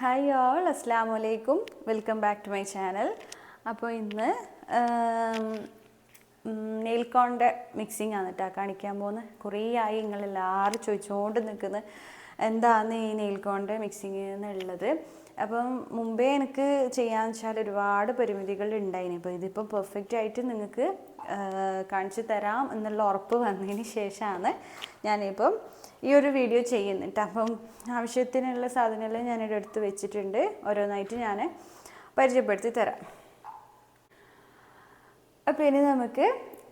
Hi all അസ്സാം വലൈക്കും welcome back to my channel അപ്പോൾ ഇന്ന് നെയിൽക്കോണിന്റെ മിക്സിംഗ് ആണ് കേട്ടോ കാണിക്കാൻ പോകുന്നത് കുറേ ആയി നിങ്ങളെല്ലാവരും ചോദിച്ചുകൊണ്ട് നിൽക്കുന്നത് എന്താണ് ഈ നെയിൽക്കോണിന്റെ മിക്സിങ് എന്നുള്ളത് അപ്പം മുമ്പേ എനിക്ക് ചെയ്യാന്ന് വെച്ചാൽ ഒരുപാട് പരിമിതികൾ ഉണ്ടായിന്. അപ്പോൾ ഇതിപ്പോൾ പെർഫെക്റ്റ് ആയിട്ട് നിങ്ങൾക്ക് കാണിച്ചു തരാം എന്നുള്ള ഉറപ്പ് വന്നതിന് ശേഷമാണ് ഞാനിപ്പം ഈ ഒരു വീഡിയോ ചെയ്യുന്നുണ്ട്. അപ്പം ആവശ്യത്തിനുള്ള സാധനമെല്ലാം ഞാനിവിടെ എടുത്ത് വെച്ചിട്ടുണ്ട്. ഓരോന്നായിട്ട് ഞാൻ പരിചയപ്പെടുത്തി തരാം. അപ്പോൾ ഇനി നമുക്ക്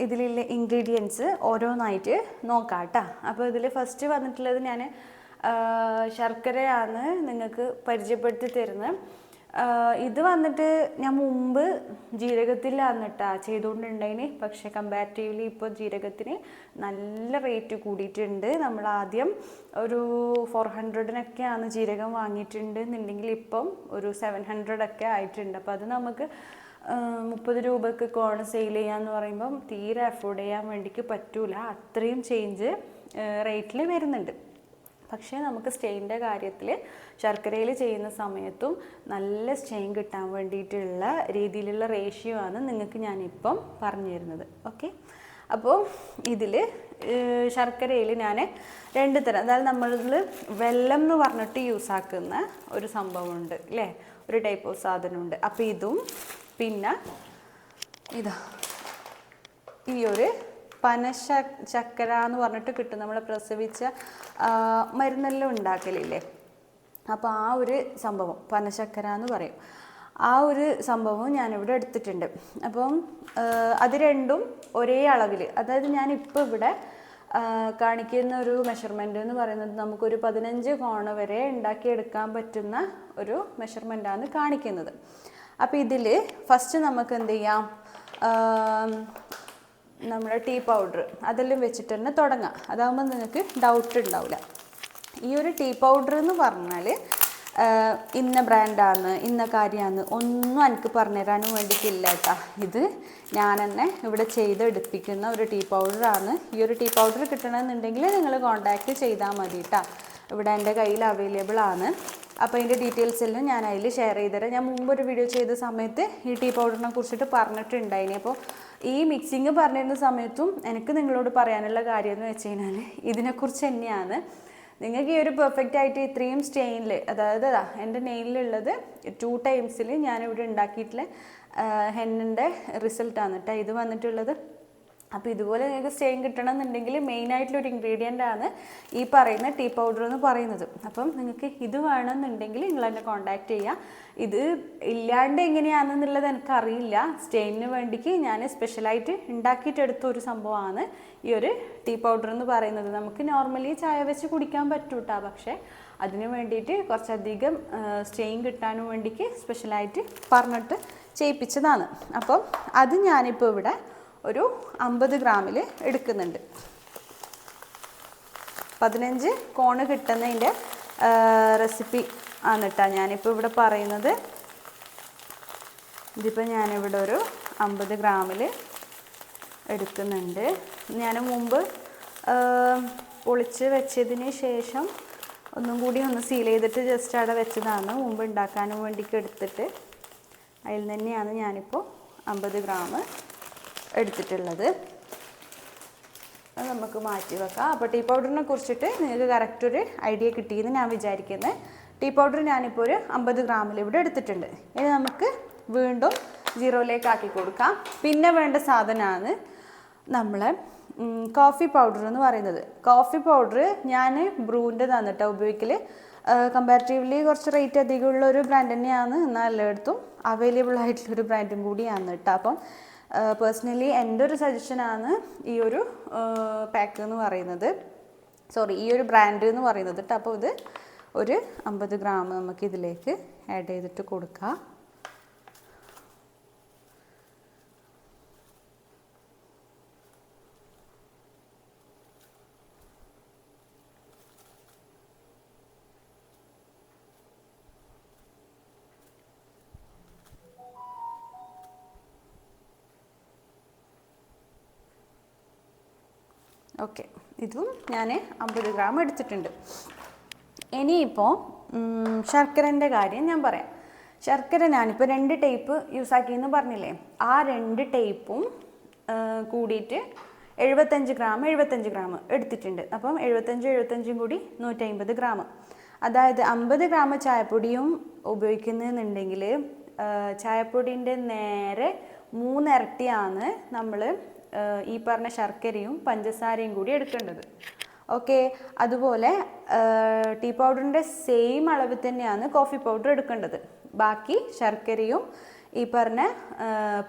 ഇതിലുള്ള ഇൻഗ്രീഡിയൻസ് ഓരോന്നായിട്ട് നോക്കാം കേട്ടോ അപ്പോൾ ഇതിൽ ഫസ്റ്റ് വന്നിട്ടുള്ളത് ഞാൻ ശർക്കരയാണ് നിങ്ങൾക്ക് പരിചയപ്പെടുത്തി തരുന്നത്. ഇത് വന്നിട്ട് ഞാൻ മുമ്പ് ജീരകത്തിൽ വന്നിട്ടാ ചെയ്തുകൊണ്ടുണ്ടായിന് പക്ഷേ കമ്പാരിറ്റീവ്ലി ഇപ്പോൾ ജീരകത്തിന് നല്ല റേറ്റ് കൂടിയിട്ടുണ്ട്. നമ്മൾ ആദ്യം ഒരു ഫോർ ഹൺഡ്രഡിനൊക്കെയാണ് ജീരകം വാങ്ങിയിട്ടുണ്ട് എന്നുണ്ടെങ്കിൽ ഇപ്പം ഒരു സെവൻ ഹൺഡ്രഡൊക്കെ ആയിട്ടുണ്ട്. അപ്പോൾ അത് നമുക്ക് മുപ്പത് രൂപക്ക് കോൺ സെയിൽ ചെയ്യാന്ന് പറയുമ്പം തീരെ അഫോർഡ് ചെയ്യാൻ വേണ്ടിക്ക് പറ്റൂല. അത്രയും ചേഞ്ച് റേറ്റിൽ വരുന്നുണ്ട്. പക്ഷേ നമുക്ക് സ്റ്റെയിന്റെ കാര്യത്തിൽ ശർക്കരയിൽ ചെയ്യുന്ന സമയത്തും നല്ല സ്റ്റെയിൻ കിട്ടാൻ വേണ്ടിയിട്ടുള്ള രീതിയിലുള്ള റേഷ്യോ ആണ് നിങ്ങൾക്ക് ഞാനിപ്പം പറഞ്ഞു തരുന്നത് ഓക്കെ അപ്പോൾ ഇതിൽ ശർക്കരയിൽ ഞാൻ രണ്ട് തരം അതായത് നമ്മൾ വെല്ലം എന്ന് പറഞ്ഞിട്ട് യൂസ് ആക്കുന്ന ഒരു സംഭവമുണ്ട് അല്ലേ? ഒരു ടൈപ്പ് ഓഫ് സാധനമുണ്ട്. അപ്പോൾ ഇതും പിന്നെ ഇതാ ഈ ഒരു പനശ ചക്കര എന്ന് പറഞ്ഞിട്ട് കിട്ടും. നമ്മൾ പ്രസവിച്ച മരുന്നെല്ലാം ഉണ്ടാക്കലില്ലേ? അപ്പോൾ ആ ഒരു സംഭവം പനശക്കര എന്ന് പറയും. ആ ഒരു സംഭവം ഞാനിവിടെ എടുത്തിട്ടുണ്ട്. അപ്പം അത് രണ്ടും ഒരേ അളവിൽ അതായത് ഞാനിപ്പോൾ ഇവിടെ കാണിക്കുന്ന ഒരു മെഷർമെന്റ് എന്ന് പറയുന്നത് നമുക്കൊരു പതിനഞ്ച് കോണ വരെ ഉണ്ടാക്കിയെടുക്കാൻ പറ്റുന്ന ഒരു മെഷർമെന്റാണ് കാണിക്കുന്നത്. അപ്പോൾ ഇതിൽ ഫസ്റ്റ് നമുക്ക് എന്ത് ചെയ്യാം? നമ്മുടെ ടീ പൗഡർ അതെല്ലാം വെച്ചിട്ട് തന്നെ തുടങ്ങാം. അതാകുമ്പോൾ നിങ്ങൾക്ക് ഡൗട്ട് ഉണ്ടാവില്ല ഈ ഒരു ടീ പൗഡർ എന്ന് പറഞ്ഞാൽ ഇന്ന ബ്രാൻഡാണ് ഇന്ന കാര്യമാണ് ഒന്നും എനിക്ക് പറഞ്ഞുതരാനും വേണ്ടിയിട്ടില്ല കേട്ടോ ഇത് ഞാൻ തന്നെ ഇവിടെ ചെയ്തെടുപ്പിക്കുന്ന ഒരു ടീ പൗഡറാണ് ഈ ഒരു ടീ പൗഡർ കിട്ടണമെന്നുണ്ടെങ്കിൽ നിങ്ങൾ കോൺടാക്റ്റ് ചെയ്താൽ മതി കേട്ടോ ഇവിടെ എന്റെ കയ്യിൽ അവൈലബിൾ ആണ്. അപ്പോൾ അതിന്റെ ഡീറ്റെയിൽസ് എല്ലാം ഞാൻ അതിൽ ഷെയർ ചെയ്തുതരാം. ഞാൻ മുമ്പ് ഒരു വീഡിയോ ചെയ്ത സമയത്ത് ഈ ടീ പൗഡറിനെ കുറിച്ചിട്ട് പറഞ്ഞിട്ടുണ്ടായിനി. അപ്പോൾ ഈ മിക്സിങ് പറഞ്ഞിരുന്ന സമയത്തും എനിക്ക് നിങ്ങളോട് പറയാനുള്ള കാര്യം എന്ന് വെച്ച് കഴിഞ്ഞാൽ ഇതിനെക്കുറിച്ച് തന്നെയാണ്. നിങ്ങൾക്ക് ഈ ഒരു പെർഫെക്റ്റ് ആയിട്ട് ഇത്രയും സ്റ്റെയിനിൽ അതായത് അതാ എന്റെ നെയിലുള്ളത് ടു ടൈംസിൽ ഞാനിവിടെ ഉണ്ടാക്കിയിട്ടുള്ള ഹെന്നിന്റെ റിസൾട്ടാണ് കേട്ടോ ഇത് വന്നിട്ടുള്ളത്. അപ്പോൾ ഇതുപോലെ നിങ്ങൾക്ക് സ്റ്റെയിൻ കിട്ടണമെന്നുണ്ടെങ്കിൽ മെയിനായിട്ടുള്ള ഒരു ഇൻഗ്രീഡിയന്റ് ആണ് ഈ പറയുന്ന ടീ പൗഡർ എന്ന് പറയുന്നത്. അപ്പം നിങ്ങൾക്ക് ഇത് വേണമെന്നുണ്ടെങ്കിൽ നിങ്ങൾ എന്നെ കോൺടാക്റ്റ് ചെയ്യുക ഇത് ഇല്ലാണ്ട് എങ്ങനെയാണെന്നുള്ളത് എനിക്കറിയില്ല. സ്റ്റെയിനിന് വേണ്ടിക്ക് ഞാൻ സ്പെഷ്യലായിട്ട് ഉണ്ടാക്കിയിട്ടെടുത്ത ഒരു സംഭവമാണ് ഈ ഒരു ടീ പൗഡർ എന്ന് പറയുന്നത്. നമുക്ക് നോർമലി ചായ വെച്ച് കുടിക്കാൻ പറ്റൂട്ടാ. പക്ഷേ അതിന് വേണ്ടിയിട്ട് കുറച്ചധികം സ്റ്റെയിൻ കിട്ടാനും വേണ്ടിക്ക് സ്പെഷ്യലായിട്ട് പറഞ്ഞിട്ട് ചെയ്യിപ്പിച്ചതാണ്. അപ്പം അത് ഞാനിപ്പോൾ ഇവിടെ ഒരു അമ്പത് ഗ്രാമിൽ എടുക്കുന്നുണ്ട്. പതിനഞ്ച് കോണ് കിട്ടുന്നതിന്റെ റെസിപ്പി ആണ് കേട്ടോ ഞാനിപ്പോൾ ഇവിടെ പറയുന്നത്. ഇതിപ്പോൾ ഞാനിവിടെ ഒരു അമ്പത് ഗ്രാമിൽ എടുക്കുന്നുണ്ട്. ഞാൻ മുമ്പ് പൊളിച്ച് വെച്ചതിന് ശേഷം ഒന്നും കൂടി ഒന്ന് സീൽ ചെയ്തിട്ട് ജസ്റ്റ് അവിടെ വെച്ചതാണ്. മുമ്പ് ഉണ്ടാക്കാനും വേണ്ടിയിട്ട് എടുത്തിട്ട്. അതിൽ തന്നെയാണ് ഞാനിപ്പോൾ അമ്പത് ഗ്രാം എടുത്തിട്ടുള്ളത്. അത് നമുക്ക് മാറ്റി വെക്കാം. അപ്പോൾ ടീ പൗഡറിനെ കുറിച്ചിട്ട് നിങ്ങൾക്ക് കറക്റ്റ് ഒരു ഐഡിയ കിട്ടിയെന്ന് ഞാൻ വിചാരിക്കുന്നത് ടീ പൗഡർ ഞാനിപ്പോൾ ഒരു അമ്പത് ഗ്രാമിൽ ഇവിടെ എടുത്തിട്ടുണ്ട്. ഇനി നമുക്ക് വീണ്ടും സീറോയിലേക്ക് ആക്കി കൊടുക്കാം. പിന്നെ വേണ്ട സാധനമാണ് നമ്മൾ കോഫി പൗഡർ എന്ന് പറയുന്നത്. കോഫി പൗഡർ ഞാൻ ബ്രൂവിന്റെ തന്നിട്ട് ഉപയോഗിക്കൽ കമ്പാരിറ്റീവ്ലി കുറച്ച് റേറ്റ് അധികമുള്ള ഒരു ബ്രാൻഡ് തന്നെയാണ്. എന്നാൽ എല്ലായിടത്തും അവൈലബിൾ ആയിട്ടുള്ള ഒരു ബ്രാൻഡും കൂടിയാണ് കേട്ടോ. അപ്പം പേഴ്സണലി എന്റെ ഒരു സജഷനാണ് ഈ ഒരു പാക്ക് എന്ന് പറയുന്നത്. സോറി ഈ ഒരു ബ്രാൻഡ് എന്ന് പറയുന്നത് കേട്ടോ അപ്പോൾ ഇത് ഒരു അമ്പത് ഗ്രാം നമുക്ക് ഇതിലേക്ക് ആഡ് ചെയ്തിട്ട് കൊടുക്കാം. ഓക്കെ. ഇതും ഞാൻ അമ്പത് ഗ്രാം എടുത്തിട്ടുണ്ട്. ഇനിയിപ്പോൾ ശർക്കരന്റെ കാര്യം ഞാൻ പറയാം. ശർക്കര ഞാനിപ്പോൾ രണ്ട് ടൈപ്പ് യൂസ് ആക്കിയെന്ന് പറഞ്ഞില്ലേ? ആ രണ്ട് ടൈപ്പും കൂടിയിട്ട് എഴുപത്തഞ്ച് ഗ്രാം എഴുപത്തഞ്ച് ഗ്രാം എടുത്തിട്ടുണ്ട്. അപ്പം എഴുപത്തഞ്ച് എഴുപത്തഞ്ചും കൂടി നൂറ്റമ്പത് ഗ്രാം. അതായത് അമ്പത് ഗ്രാം ചായപ്പൊടിയും ഉപയോഗിക്കുന്നുണ്ടെങ്കിൽ ചായപ്പൊടിന്റെ നേരെ മൂന്നിരട്ടിയാണ് നമ്മൾ ഈ പറഞ്ഞ ശർക്കരയും പഞ്ചസാരയും കൂടി എടുക്കേണ്ടത്. ഓക്കെ അതുപോലെ ടീ പൗഡറിന്റെ സെയിം അളവിൽ തന്നെയാണ് കോഫി പൗഡർ എടുക്കേണ്ടത്. ബാക്കി ശർക്കരയും ഈ പറഞ്ഞ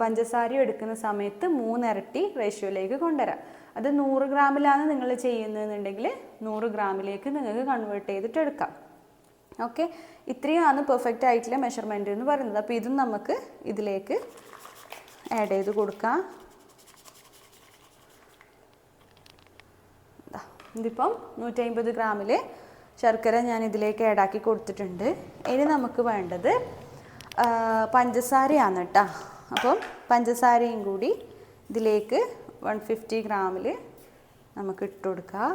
പഞ്ചസാരയും എടുക്കുന്ന സമയത്ത് മൂന്നിരട്ടി റേഷ്യോയിലേക്ക് കൊണ്ടുവരാം. അത് നൂറ് ഗ്രാമിലാണ് നിങ്ങൾ ചെയ്യുന്നതെന്നുണ്ടെങ്കിൽ നൂറ് ഗ്രാമിലേക്ക് നിങ്ങൾക്ക് കൺവേർട്ട് ചെയ്തിട്ട് എടുക്കാം. ഓക്കെ ഇത്രയുമാണ് പെർഫെക്റ്റ് ആയിട്ടുള്ള മെഷർമെന്റ് എന്ന് പറയുന്നത്. അപ്പോൾ ഇതും നമുക്ക് ഇതിലേക്ക് ആഡ് ചെയ്ത് കൊടുക്കാം. ദാ, നൂറ്റി അൻപത് ഗ്രാമിൽ ശർക്കര ഞാൻ ഇതിലേക്ക് ആഡാക്കി കൊടുത്തിട്ടുണ്ട്. ഇനി നമുക്ക് വേണ്ടത് പഞ്ചസാരയാണ് കേട്ടോ അപ്പം പഞ്ചസാരയും കൂടി ഇതിലേക്ക് വൺ ഫിഫ്റ്റി ഗ്രാമിൽ നമുക്ക് ഇട്ട് കൊടുക്കാം.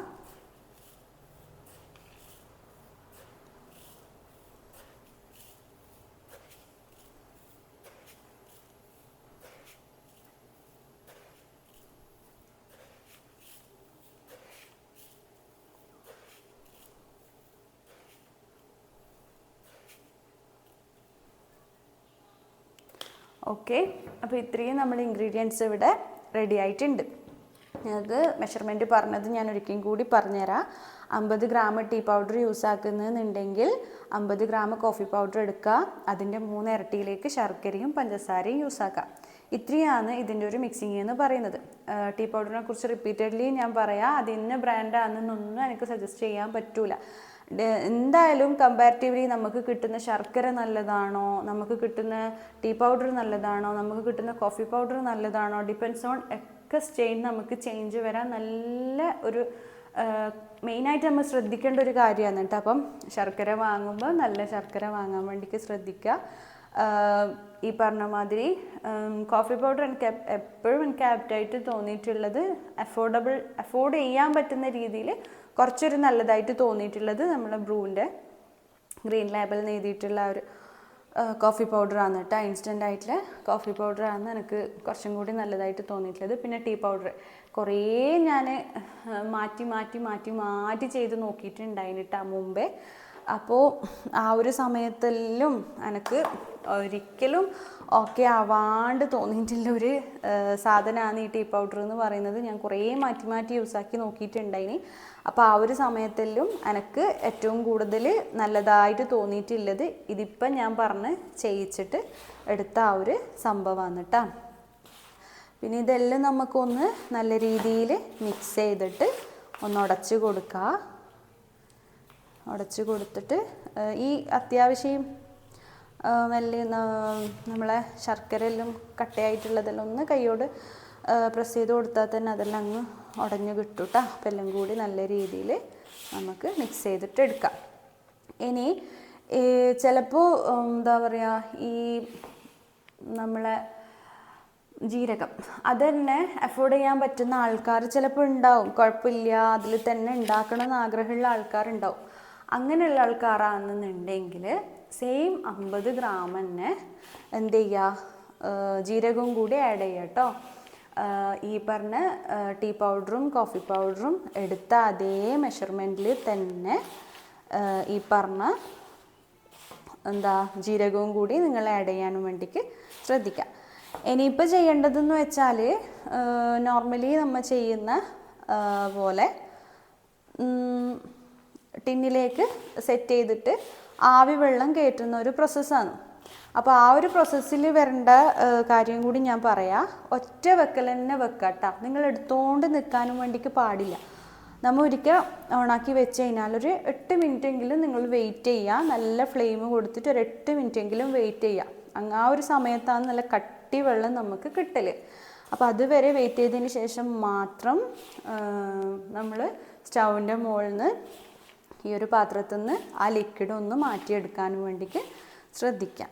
ഓക്കെ അപ്പോൾ ഇത്രയും നമ്മൾ ഇൻഗ്രീഡിയൻസ് ഇവിടെ റെഡി ആയിട്ടുണ്ട്. ഞങ്ങൾക്ക് മെഷർമെന്റ് പറഞ്ഞത് ഞാൻ ഒരിക്കലും കൂടി പറഞ്ഞുതരാം. അമ്പത് ഗ്രാം ടീ പൗഡർ യൂസ് ആക്കുന്നതെന്നുണ്ടെങ്കിൽ അമ്പത് ഗ്രാം കോഫി പൗഡർ എടുക്കുക. അതിന്റെ മൂന്ന് ഇരട്ടിയിലേക്ക് ശർക്കരയും പഞ്ചസാരയും യൂസ് ആക്കാം. ഇത്രയാണ് ഇതിന്റെ ഒരു മിക്സിങ് എന്ന് പറയുന്നത്. ടീ പൗഡറിനെ കുറിച്ച് റിപ്പീറ്റഡ്ലി ഞാൻ പറയാം. അത് ഇന്ന ബ്രാൻഡാണെന്നൊന്നും എനിക്ക് സജസ്റ്റ് ചെയ്യാൻ പറ്റൂല. എന്തായാലും കമ്പാരിറ്റീവ്ലി നമുക്ക് കിട്ടുന്ന ശർക്കര നല്ലതാണോ? നമുക്ക് കിട്ടുന്ന ടീ പൗഡർ നല്ലതാണോ? നമുക്ക് കിട്ടുന്ന കോഫി പൗഡർ നല്ലതാണോ? ഡിപ്പെൻസ് ഓൺ ഒക്കെ സ്റ്റെയിൻ നമുക്ക് ചേഞ്ച് വരാൻ നല്ല ഒരു മെയിനായിട്ട് നമ്മൾ ശ്രദ്ധിക്കേണ്ട ഒരു കാര്യമാണ് കേട്ടോ. അപ്പം ശർക്കര വാങ്ങുമ്പോൾ നല്ല ശർക്കര വാങ്ങാൻ വേണ്ടിക്ക് ശ്രദ്ധിക്കുക. ഈ പറഞ്ഞ മാതിരി കോഫി പൗഡർ എനിക്ക് എപ്പോഴും എനിക്ക് ആപ്റ്റായിട്ട് തോന്നിയിട്ടുള്ളത് അഫോർഡബിൾ അഫോർഡ് ചെയ്യാൻ പറ്റുന്ന രീതിയിൽ കുറച്ചൊരു നല്ലതായിട്ട് തോന്നിയിട്ടുള്ളത് നമ്മളെ ബ്രൂവിന്റെ ഗ്രീൻ ലേബിൾ എഴുതിയിട്ടുള്ള ഒരു കോഫി പൗഡറാണ് കേട്ടോ. ഇൻസ്റ്റന്റ് ആയിട്ടുള്ള കോഫി പൗഡറാണ് എനിക്ക് കുറച്ചും കൂടി നല്ലതായിട്ട് തോന്നിയിട്ടുള്ളത്. പിന്നെ ടീ പൗഡർ. കുറേ ഞാൻ മാറ്റി മാറ്റി മാറ്റി മാറ്റി ചെയ്ത് നോക്കിയിട്ടുണ്ടായിട്ടാ മുമ്പേ. അപ്പോൾ ആ ഒരു സമയത്തെല്ലാം എനിക്ക് ഒരിക്കലും ഓക്കെ ആവാണ്ട് തോന്നിയിട്ടുള്ള ഒരു സാധനമാണ് ഈ ടീ പൗഡർ എന്ന് പറയുന്നത്. ഞാൻ കുറേ മാറ്റി മാറ്റി യൂസാക്കി നോക്കിയിട്ടുണ്ടായിനി. അപ്പോൾ ആ ഒരു സമയത്തെല്ലാം എനിക്ക് ഏറ്റവും കൂടുതൽ നല്ലതായിട്ട് തോന്നിയിട്ടുള്ളത് ഇതിപ്പം ഞാൻ പറഞ്ഞ് ചെയ്യിച്ചിട്ട് എടുത്ത ആ ഒരു സംഭവമാണ് കേട്ടോ പിന്നെ ഇതെല്ലാം നമുക്കൊന്ന് നല്ല രീതിയിൽ മിക്സ് ചെയ്തിട്ട് ഒന്ന് ഉടച്ച് കൊടുക്കുക ഉടച്ച് കൊടുത്തിട്ട് ഈ അത്യാവശ്യം വലിയ നമ്മളെ ശർക്കരയിലും കട്ടയായിട്ടുള്ളതെല്ലാം ഒന്ന് കൈയോട് പ്രസ് ചെയ്ത് കൊടുത്താൽ തന്നെ അതെല്ലാം അങ്ങ് ഉടഞ്ഞു കിട്ടും കേട്ടോ അപ്പം എല്ലാം കൂടി നല്ല രീതിയിൽ നമുക്ക് മിക്സ് ചെയ്തിട്ട് എടുക്കാം. ഇനി ചിലപ്പോൾ എന്താ പറയുക ഈ നമ്മളെ ജീരകം അത് തന്നെ അഫോർഡ് ചെയ്യാൻ പറ്റുന്ന ആൾക്കാർ ചിലപ്പോൾ ഉണ്ടാവും. കുഴപ്പമില്ല അതിൽ തന്നെ ഉണ്ടാക്കണമെന്ന് ആഗ്രഹമുള്ള ആൾക്കാരുണ്ടാവും. അങ്ങനെയുള്ള ആൾക്കാരാണെന്നുണ്ടെങ്കിൽ സെയിം അമ്പത് ഗ്രാം തന്നെ എന്ത് ചെയ്യുക ജീരകവും കൂടി ആഡ് ചെയ്യുക കേട്ടോ ഈ പറഞ്ഞ ടീ പൗഡറും കോഫി പൗഡറും എടുത്ത അതേ മെഷർമെന്റിൽ തന്നെ ഈ പറഞ്ഞ എന്താ ജീരകവും കൂടി നിങ്ങൾ ആഡ് ചെയ്യാനും വേണ്ടിക്ക് ശ്രദ്ധിക്കുക ഇനിയിപ്പോൾ ചെയ്യേണ്ടതെന്ന് വെച്ചാൽ നോർമലി നമ്മൾ ചെയ്യുന്ന പോലെ ടിന്നിലേക്ക് സെറ്റ് ചെയ്തിട്ട് ആവി വെള്ളം കയറ്റുന്ന ഒരു പ്രോസസ്സാണ് അപ്പോൾ ആ ഒരു പ്രോസസ്സിൽ വരേണ്ട കാര്യം കൂടി ഞാൻ പറയാം. ഒറ്റ വെക്കൽ തന്നെ വെക്കാട്ടോ നിങ്ങൾ എടുത്തോണ്ട് നിൽക്കാനും വേണ്ടിക്ക് പാടില്ല. നമ്മൾ ഒരിക്കൽ ഓണാക്കി വെച്ച് കഴിഞ്ഞാൽ ഒരു എട്ട് മിനിറ്റ് എങ്കിലും നിങ്ങൾ വെയിറ്റ് ചെയ്യുക നല്ല ഫ്ലെയിം കൊടുത്തിട്ട് ഒരു എട്ട് മിനിറ്റ് എങ്കിലും വെയിറ്റ് ചെയ്യുക അങ്ങ് ആ ഒരു സമയത്താണ് നല്ല കട്ടി വെള്ളം നമുക്ക് കിട്ടൽ അപ്പോൾ അതുവരെ വെയിറ്റ് ചെയ്തതിന് ശേഷം മാത്രം നമ്മൾ സ്റ്റൗവിന്റെ മുകളിൽ നിന്ന് ഈ ഒരു പാത്രത്തിൽ നിന്ന് ആ ലിക്വിഡ് ഒന്ന് മാറ്റിയെടുക്കാനും വേണ്ടിയിട്ട് ശ്രദ്ധിക്കാം.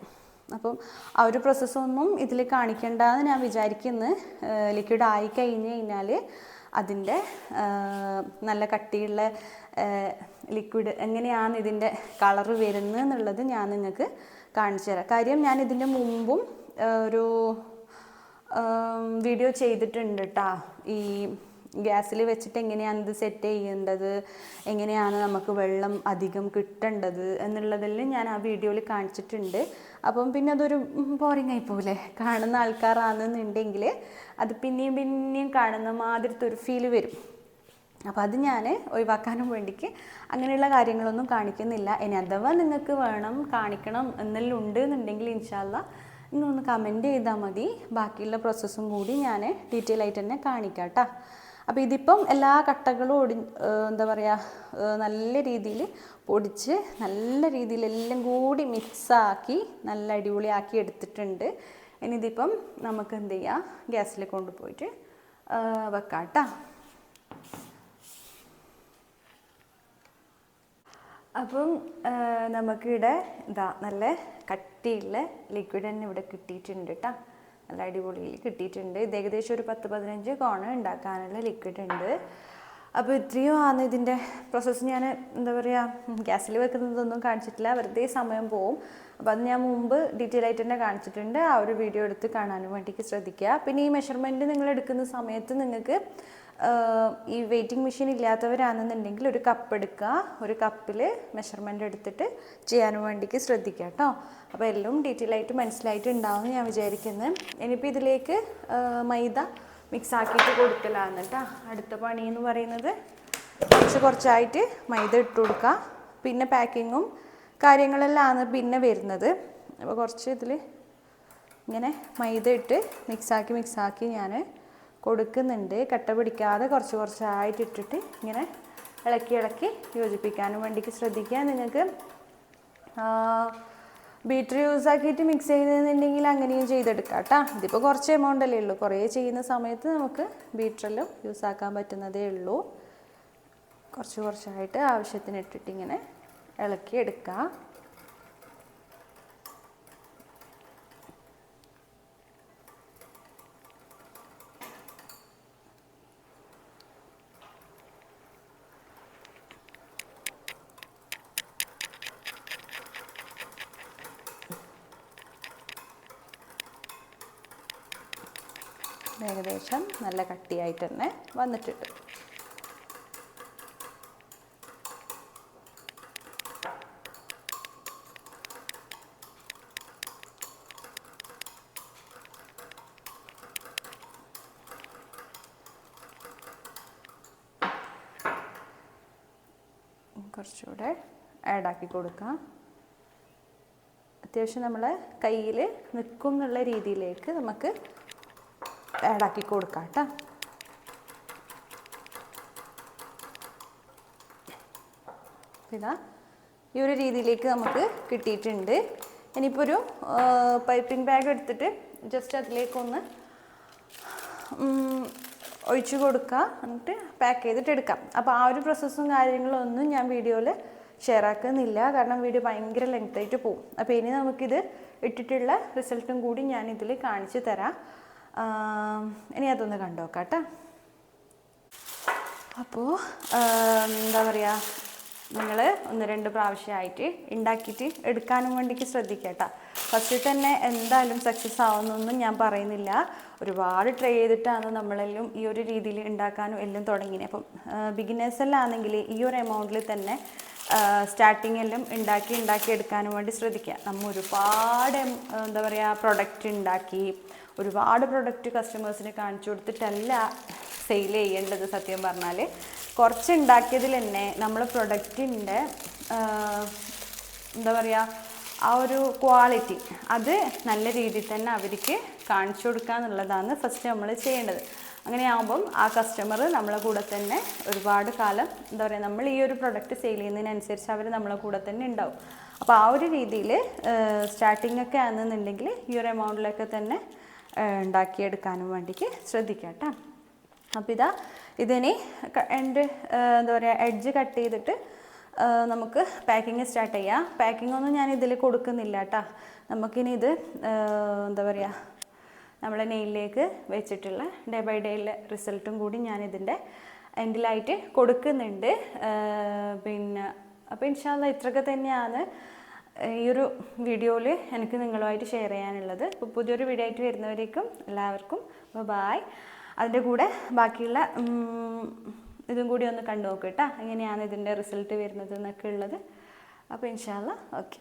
അപ്പം ആ ഒരു പ്രോസസ്സൊന്നും ഇതിൽ കാണിക്കേണ്ടെന്ന് ഞാൻ വിചാരിക്കുന്നു. ലിക്വിഡ് ആയി കഴിഞ്ഞ് കഴിഞ്ഞാൽ അതിന്റെ നല്ല കട്ടിയുള്ള ലിക്വിഡ് എങ്ങനെയാണ് ഇതിന്റെ കളറ് വരുന്നത് എന്നുള്ളത് ഞാൻ നിങ്ങൾക്ക് കാണിച്ചു തരാം. കാര്യം ഞാൻ ഇതിന്റെ മുമ്പും ഒരു വീഡിയോ ചെയ്തിട്ടുണ്ട് കേട്ടോ ഈ ഗ്യാസിൽ വെച്ചിട്ട് എങ്ങനെയാണ് ഇത് സെറ്റ് ചെയ്യേണ്ടത്? എങ്ങനെയാണ് നമുക്ക് വെള്ളം അധികം കിട്ടേണ്ടത് എന്നുള്ളതെല്ലാം ഞാൻ ആ വീഡിയോയിൽ കാണിച്ചിട്ടുണ്ട്. അപ്പം പിന്നെ അതൊരു ബോറിംഗ് ആയി പോലെ കാണുന്ന ആൾക്കാരാണെന്നുണ്ടെങ്കിൽ അത് പിന്നെയും പിന്നെയും കാണുന്ന മാതിരത്തെ ഒരു ഫീൽ വരും. അപ്പോൾ അത് ഞാൻ ഒഴിവാക്കാനും വേണ്ടിക്ക് അങ്ങനെയുള്ള കാര്യങ്ങളൊന്നും കാണിക്കുന്നില്ല. ഇനി അഥവാ നിങ്ങൾക്ക് വേണം കാണിക്കണം എന്നെല്ലാം ഉണ്ട് എന്നുണ്ടെങ്കിൽ ഇൻഷാല്ല നിങ്ങളൊന്ന് കമന്റ് ചെയ്താൽ മതി. ബാക്കിയുള്ള പ്രോസസ്സും കൂടി ഞാൻ ഡീറ്റെയിൽ ആയിട്ട് തന്നെ കാണിക്കാം കേട്ടോ അപ്പോൾ ഇതിപ്പം എല്ലാ കട്ടകളും ഒടി എന്താ പറയുക നല്ല രീതിയിൽ പൊടിച്ച് നല്ല രീതിയിൽ എല്ലാം കൂടി മിക്സാക്കി നല്ല അടിപൊളിയാക്കി എടുത്തിട്ടുണ്ട്. ഇനി ഇതിപ്പം നമുക്ക് എന്ത് ചെയ്യാം ഗ്യാസിൽ കൊണ്ടുപോയിട്ട് വെക്കാം കേട്ടോ അപ്പം നമുക്കിവിടെ ഇതാ നല്ല കട്ടിയുള്ള ലിക്വിഡ് തന്നെ ഇവിടെ കിട്ടിയിട്ടുണ്ട് കേട്ടോ നല്ല അടിപൊളിയിൽ കിട്ടിയിട്ടുണ്ട്. ഇത് ഏകദേശം ഒരു പത്ത് പതിനഞ്ച് കോണ് ഉണ്ടാക്കാനുള്ള ലിക്വിഡ് ഉണ്ട്. അപ്പോൾ ഇത്രയും ആണ് ഇതിന്റെ പ്രോസസ്സ് ഞാൻ എന്താ പറയുക ഗ്യാസിൽ വെക്കുന്നതൊന്നും കാണിച്ചിട്ടില്ല. വെറുതെ സമയം പോവും. അപ്പോൾ അത് ഞാൻ മുമ്പ് ഡീറ്റെയിൽ ആയിട്ട് തന്നെ കാണിച്ചിട്ടുണ്ട്. ആ ഒരു വീഡിയോ എടുത്ത് കാണാനും വേണ്ടിയിട്ട് ശ്രദ്ധിക്കുക. പിന്നെ ഈ മെഷർമെന്റ് നിങ്ങൾ എടുക്കുന്ന സമയത്ത് നിങ്ങൾക്ക് ഈ വെയിറ്റിംഗ് മെഷീൻ ഇല്ലാത്തവരാണെന്നുണ്ടെങ്കിൽ ഒരു കപ്പ് എടുക്കുക. ഒരു കപ്പിൽ മെഷർമെന്റ് എടുത്തിട്ട് ചെയ്യാൻ വേണ്ടിക്ക് ശ്രദ്ധിക്കുക കേട്ടോ. അപ്പോൾ എല്ലാം ഡീറ്റെയിൽ ആയിട്ട് മനസ്സിലായിട്ട് ഉണ്ടാവും ഞാൻ വിചാരിക്കുന്നത് ഇനിയിപ്പോൾ ഇതിലേക്ക് മൈദ മിക്സ് ആക്കിയിട്ട് കൊടുക്കലാണ് കേട്ടോ. അടുത്ത പണി എന്ന് പറയുന്നത് കുറച്ച് കുറച്ചായിട്ട് മൈദ ഇട്ട് കൊടുക്കുക. പിന്നെ പാക്കിങ്ങും കാര്യങ്ങളെല്ലാം ആണ് പിന്നെ വരുന്നത്. അപ്പോൾ കുറച്ച് ഇതിൽ ഇങ്ങനെ മൈദ ഇട്ട് മിക്സാക്കി മിക്സാക്കി ഞാൻ കൊടുക്കുന്നുണ്ട്. കട്ട പിടിക്കാതെ കുറച്ച് കുറച്ചായിട്ട് ഇട്ടിട്ട് ഇങ്ങനെ ഇളക്കി ഇളക്കി യോജിപ്പിക്കാനും വേണ്ടിയിട്ട് ശ്രദ്ധിക്കുക. നിങ്ങൾക്ക് ബീറ്റർ യൂസ് ആക്കിയിട്ട് മിക്സ് ചെയ്യുന്നുണ്ടെങ്കിൽ അങ്ങനെയും ചെയ്തെടുക്കാം കേട്ടോ. ഇതിപ്പോൾ കുറച്ച് എമൗണ്ട് അല്ലേ ഉള്ളൂ. കുറേ ചെയ്യുന്ന സമയത്ത് നമുക്ക് ബീറ്ററിലും യൂസ് ആക്കാൻ പറ്റുന്നതേ ഉള്ളൂ. കുറച്ച് കുറച്ചായിട്ട് ആവശ്യത്തിന് ഇട്ടിട്ട് ഇങ്ങനെ ഇളക്കി എടുക്കുക ഏകദേശം നല്ല കട്ടിയായിട്ട് തന്നെ വന്നിട്ടുണ്ട്. കുറച്ചുകൂടെ ആഡാക്കി കൊടുക്കാം. അത്യാവശ്യം നമ്മളെ കയ്യിൽ നിൽക്കും എന്നുള്ള രീതിയിലേക്ക് നമുക്ക് ആഡാക്കി കൊടുക്കാം കേട്ടോ. ഇതാ ഈ ഒരു രീതിയിലേക്ക് നമുക്ക് കിട്ടിയിട്ടുണ്ട്. ഇനിയിപ്പോൾ ഒരു പൈപ്പിംഗ് ബാഗ് എടുത്തിട്ട് ജസ്റ്റ് അതിലേക്കൊന്ന് ഒഴിച്ചു കൊടുക്കുക എന്നിട്ട് പാക്ക് ചെയ്തിട്ട് എടുക്കാം. അപ്പോൾ ആ ഒരു പ്രോസസ്സും കാര്യങ്ങളും ഒന്നും ഞാൻ വീഡിയോയിൽ ഷെയർ ആക്കുന്നില്ല. കാരണം വീഡിയോ ഭയങ്കര ലെങ്ത് ആയിട്ട് പോകും. അപ്പോൾ ഇനി നമുക്കിത് ഇട്ടിട്ടുള്ള റിസൾട്ടും കൂടി ഞാൻ ഇതിൽ കാണിച്ചു തരാം. ഇനി അതൊന്ന് കണ്ടോക്കാം അപ്പോൾ എന്താ പറയുക നിങ്ങൾ ഒന്ന് രണ്ട് പ്രാവശ്യമായിട്ട് ഉണ്ടാക്കിയിട്ട് എടുക്കാനും വേണ്ടിക്ക് ശ്രദ്ധിക്കുക കേട്ടോ ഫസ്റ്റ് തന്നെ എന്തായാലും സക്സസ് ആവുന്നൊന്നും ഞാൻ പറയുന്നില്ല. ഒരുപാട് ട്രൈ ചെയ്തിട്ടാണ് നമ്മളെല്ലാം ഈ ഒരു രീതിയിൽ ഉണ്ടാക്കാനും എല്ലാം തുടങ്ങിയത് അപ്പം ബിഗിനേഴ്സ് ഈ ഒരു എമൗണ്ടിൽ തന്നെ സ്റ്റാർട്ടിങ് എല്ലാം ഉണ്ടാക്കി ഉണ്ടാക്കി എടുക്കാനും വേണ്ടി ശ്രദ്ധിക്കുക നമ്മൾ ഒരുപാട് എന്താ പറയുക പ്രൊഡക്റ്റ് ഉണ്ടാക്കി ഒരുപാട് പ്രൊഡക്റ്റ് കസ്റ്റമേഴ്സിന് കാണിച്ചു കൊടുത്തിട്ടല്ല സെയിൽ ചെയ്യേണ്ടത് സത്യം പറഞ്ഞാൽ. കുറച്ച് ഉണ്ടാക്കിയതിൽ തന്നെ നമ്മൾ പ്രൊഡക്റ്റിന്റെ എന്താ പറയുക ആ ഒരു ക്വാളിറ്റി അത് നല്ല രീതിയിൽ തന്നെ അവർക്ക് കാണിച്ചു കൊടുക്കുക എന്നുള്ളതാണ് ഫസ്റ്റ് നമ്മൾ ചെയ്യേണ്ടത്. അങ്ങനെയാകുമ്പം ആ കസ്റ്റമർ നമ്മളെ കൂടെ തന്നെ ഒരുപാട് കാലം എന്താ പറയുക നമ്മൾ ഈ ഒരു പ്രൊഡക്റ്റ് സെയിൽ ചെയ്യുന്നതിനനുസരിച്ച് അവർ നമ്മളെ കൂടെ തന്നെ ഉണ്ടാവും. അപ്പോൾ ആ ഒരു രീതിയിൽ സ്റ്റാർട്ടിംഗ് ഒക്കെ ആണെന്നുണ്ടെങ്കിൽ ഈ ഒരു എമൗണ്ടിലൊക്കെ തന്നെ ഉണ്ടാക്കിയെടുക്കാനും വേണ്ടിക്ക് ശ്രദ്ധിക്കാം കേട്ടോ അപ്പോൾ ഇതാ ഇതിനെ എന്റ് എന്താ പറയുക എഡ്ജ് കട്ട് ചെയ്തിട്ട് നമുക്ക് പാക്കിങ് സ്റ്റാർട്ട് ചെയ്യാം. പാക്കിംഗ് ഒന്നും ഞാൻ ഇതിൽ കൊടുക്കുന്നില്ല കേട്ടോ നമുക്കിനി ഇത് എന്താ പറയുക നമ്മളെ നെയിലേക്ക് വെച്ചിട്ടുള്ള ഡേ ബൈ ഡേയിലെ റിസൾട്ടും കൂടി ഞാൻ ഇതിന്റെ എൻഡിലായിട്ട് കൊടുക്കുന്നുണ്ട്. പിന്നെ അപ്പോൾ ഇൻഷാല്ല ഇത്രയൊക്കെ തന്നെയാണ്. ഈ ഒരു വീഡിയോയിൽ എനിക്ക് നിങ്ങളുമായിട്ട് ഷെയർ ചെയ്യാനുള്ളത്. അപ്പോൾ പുതിയൊരു വീഡിയോ ആയിട്ട് വരുന്നവരേക്കും എല്ലാവർക്കും ബായ് അതിന്റെ കൂടെ ബാക്കിയുള്ള ഇതും കൂടി ഒന്ന് കണ്ടു എങ്ങനെയാണ് ഇതിന്റെ റിസൾട്ട് വരുന്നത് എന്നൊക്കെ ഉള്ളത്. അപ്പോൾ ഇൻഷാല്ല ഓക്കെ